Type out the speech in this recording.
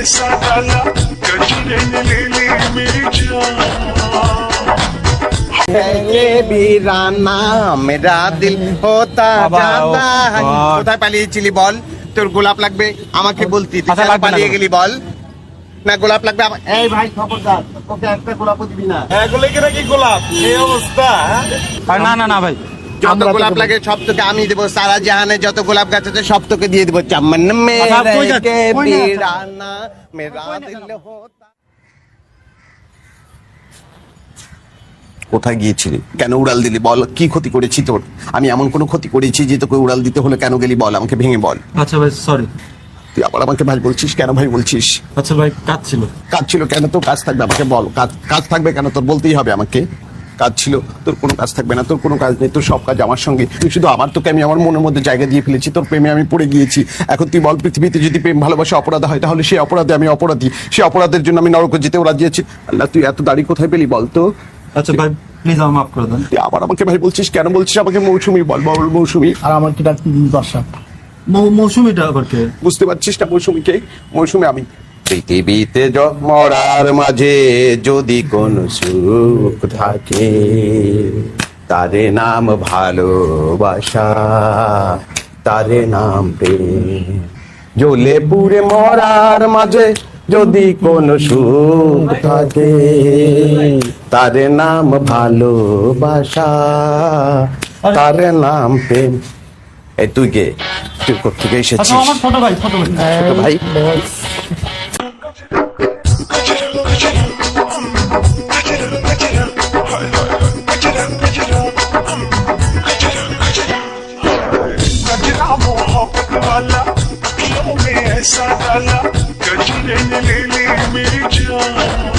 ऐसा डाला कचरे में जा মেরা মেরা দিল হোতা জাতা কোথায় পালিয়েছিলি বল? তোর গোলাপ লাগবে আমাকে বলতি আচ্ছা, পালিয়ে গেলি বল? না গোলাপ লাগবে এই ভাই খবরদার ওকে একটা গোলাপও দিবি না। হ্যাঁ গুলে কি গোলাপ? এই অবস্থা হ্যাঁ? না না না ভাই। যত গোলাপ লাগে সব তোকে আমি দেবো সারা জাহানে যত গোলাপ গাছ আছে সব তোকে দিয়ে দেবো। কোথায় গিয়েছিলি? কেন উড়াল দিলি? বল কি ক্ষতি করেছি তোর? আমি এমন কোনো ক্ষতি করেছি যে তোকে উড়াল দিতে হলে কেন গেলি বল আমাকে ভেঙে বল। আচ্ছা ভাই সরি তুই আবার আমাকে ভাই বলছিস? কেন ভাই বলছিস? আচ্ছা ভাই কাজ ছিল কাজ ছিল কেন তোর? কাজ থাকবে আমাকে বল। কাজ কাজ থাকবে কেন তোর? বলতেই হবে আমাকে। কাজ ছিল তোর কোনো কাজ থাকবে না তোর কোনো কাজ নেই তোর সব কাজ আমার সঙ্গে। তুই শুধু আমার তোকে আমি আমার মনের মধ্যে জায়গা দিয়ে ফেলেছি তোর প্রেমে আমি পড়ে গিয়েছি। এখন তুই বল পৃথিবীতে যদি প্রেম ভালোবাসা অপরাধ হয় তাহলে সেই অপরাধে আমি অপরাধী। সেই অপরাধের জন্য আমি নরক যেতেও রাজি আছি। আল্লাহ তুই এত দাড়ি কোথায় পেলি বল তো? আচ্ছা ভাই প্লিজ আমার মাফ করে দেন। তুই আবার আমাকে ভাই বলছিস কেন? বলছিস আমাকে মৌসুমি বল বল মৌসুমি। আর আমার কি ডাকতে দিন দর্শক মৌ- মৌসুমিটা আবার কে? বুঝতে পারছিস না মৌসুমীকে? মৌসুমী আমি। পৃথিবীতে মরার মাঝে যদি কোন সুখ থাকে তারে নাম ভালোবাসা তারে নাম প্রেম। জ্বলে পুড়ে মরার মাঝে যদি কোন সুখ থাকে তারে নাম ভালোবাসা তারে নাম প্রেম। এই তুই কে? তুই কোথেকে আচ্ছা এসেছিস আমার ছোট ভাই ছোট ভাই। ছোট ভাই? ऐसा डाला गजरे ने ले ली मेरी जान